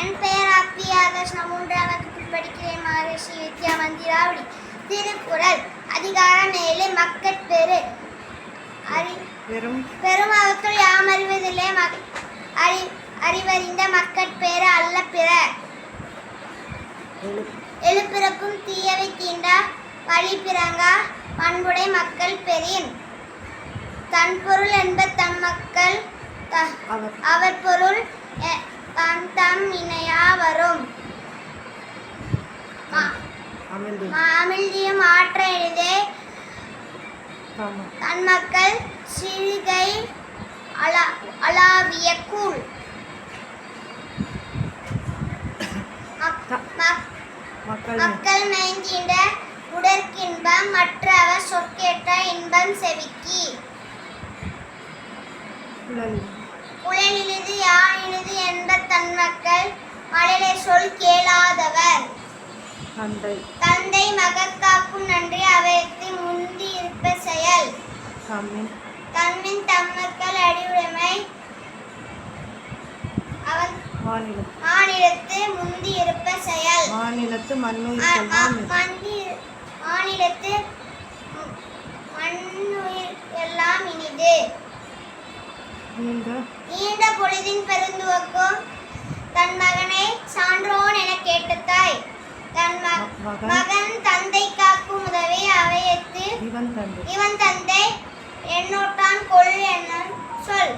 என் பெயர் அப்பி ஆகாஷ். நான் மூன்றாம் வகுப்பில் படிக்கிறேன். மகரிஷி வித்யா மந்திராவளி திருக்குறள். அதிகாரம் ஏழு. மக்கட்பெரு அறி வெறும் பெரும். அவற்றுள் யாம் அறிவதில்லை. அறி அறிவறிந்த மக்கட்பேறு அல்ல பிற. எழு எழுப்பிறக்கும் தீயவை தீண்டா வழி பிறங்கா பண்புடை மக்கள் பெறின். தன் பொருள் என்ப தம் மக்கள் அவர் பொருள் தம் தம் இணையா வரும் மா- அமிழ்து மாமிழ்தியும் ஆற்ற தாமம் தன் மக்கள் சிறுகை அலா அளாவிய கூழ். மக்கள் மைந்திட உடற்கின்பம் மற்றவர் சொற்கேற்ற இன்பம் செவிக்கி. குழலி குழலிலிது தன் மக்கள் மழலை சொல் கேளாதவர். தந்தை தந்தை மகக்காக்கும் நன்றி அவையத்து முந்தி இருப்ப செயல். தம்மின். தம்மக்கள் அடியுடைமை அவன் மாநிலத்து முந்தி இருப்ப செயல். மாநிலத்து மாநிலத்து மண்ணுயிர் எல்லாம் இனிது. நீண்ட. பொழுதின் பெருந்துவக்கும் தன் மகனை சான்றோன் என கேட்ட தாய் தன் மகன் தந்தை காக்கும் உதவி அவையத்து இவன் தந்தை. என்னோட்டான் கொள் என்ன சொல்.